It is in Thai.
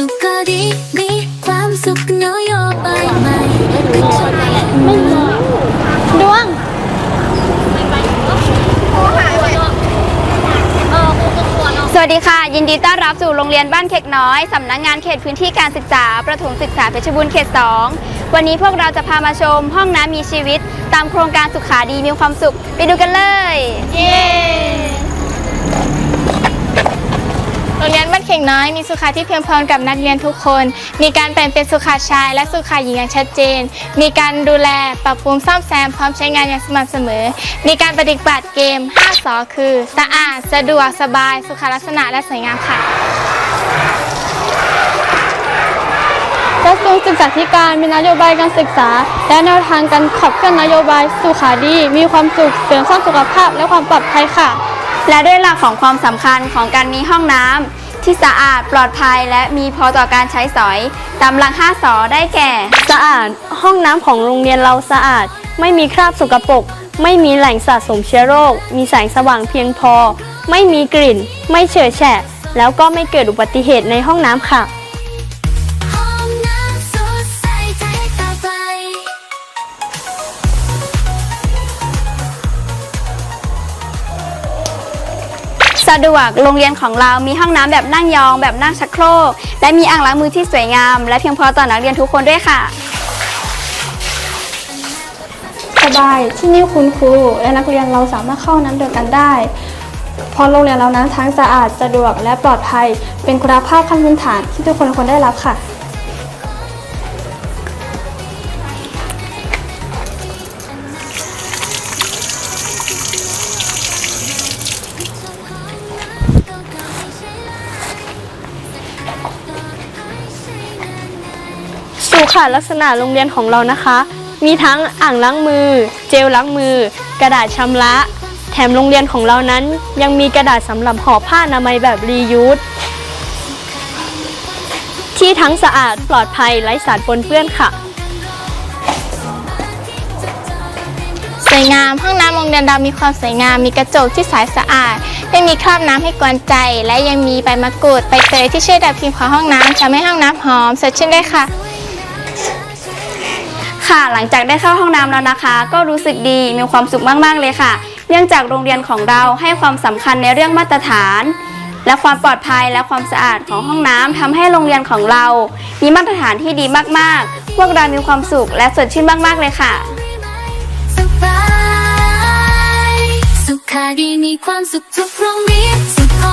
สุขก็ดีมีความสุขนโยบายใหม่ดวงสวัสดีค่ะ ยินดีต้อนรับสู่โรงเรียนบ้านเข็กน้อย สำนักงานเขตพื้นที่การศึกษา ประถมศึกษาเพชรบูรณ์เขต 2 วันนี้พวกเราจะพามาชมห้องน้ำมีชีวิต ตามโครงการสุขาดีมีความสุข ไปดูกันเลย เย้ เรียนบ้านเข่งน้อยมีสุขาที่เพียงพร้อมกับนักเรียนทุกคน มีการแบ่งเป็นสุขาชาย และสุขาหญิงอย่างชัดเจน มีการดูแลปรับปรุงซ่อมแซมพร้อมใช้งานอย่างสม่ำเสมอ มีการปฏิบัติเกม 5สอคือ สะอาด สะดวก สบาย สุขลักษณะและสวยงามค่ะกระทรวงศึกษาธิการมีนโยบายการศึกษา และแนวทางการขับเคลื่อนนโยบายสุขาดี มีความสุขเสริมสร้างสุขภาพและความปลอดภัยค่ะ และด้วยหลักของความสำคัญของการมีห้องน้ำ ที่สะอาดปลอดภัยและมีพอต่อการใช้สอย ตามหลัก5สอได้แก่ สะอาด ห้องน้ำของโรงเรียนเราสะอาด ไม่มีคราบสกปรก ไม่มีแหล่งสะสมเชื้อโรค มีแสงสว่างเพียงพอ ไม่มีกลิ่น ไม่เฉอะแฉะ แล้วก็ไม่เกิดอุบัติเหตุในห้องน้ำค่ะ สะดวก โรงเรียนของเรามีห้องน้ำแบบนั่งยอง แบบนั่งชักโครก และมีอ่างล้างมือที่สวยงาม และเพียงพอต่อนักเรียนทุกคนด้วยค่ะ สบายที่นี่คุณครู และนักเรียนเราสามารถเข้าน้ำเดียวกันได้ เพราะโรงเรียนเรานั้นทั้งสะอาดสะดวกและปลอดภัย เป็นคุณภาพขั้นพื้นฐานที่ทุกคนควรได้รับค่ะ สุขลักษณะโรงเรียนของเรานะคะ มีทั้งอ่างล้างมือ เจลล้างมือ กระดาษชำระ แถมโรงเรียนของเรานั้น ยังมีกระดาษสำหรับห่อผ้าอนามัยแบบรียูสที่ทั้งสะอาดปลอดภัยไร้สารปนเปื้อนค่ะสวยงามห้องน้ำโรงเรียนเรามีความสวยงาม มีกระจกที่ใสสะอาด ไม่มีคราบน้ำให้กวนใจ และยังมีใบมะกรูดใบเตยที่ช่วยดับกลิ่นของห้องน้ำทำให้ห้องน้ำหอมสดชื่นได้ค่ะ ค่ะ หลังจากได้เข้าห้องน้ำแล้วนะคะ ก็รู้สึกดีมีความสุขมากๆเลยค่ะ เนื่องจากโรงเรียนของเราให้ความสำคัญในเรื่องมาตรฐาน และความปลอดภัยและความสะอาดของห้องน้ำทำให้โรงเรียนของเรา มีมาตรฐานที่ดีมากๆ พวกเรามีความสุขและสดชื่นมากๆเลยค่ะสบายสุขาดีมีความสุขทุกโรงเรียนสุข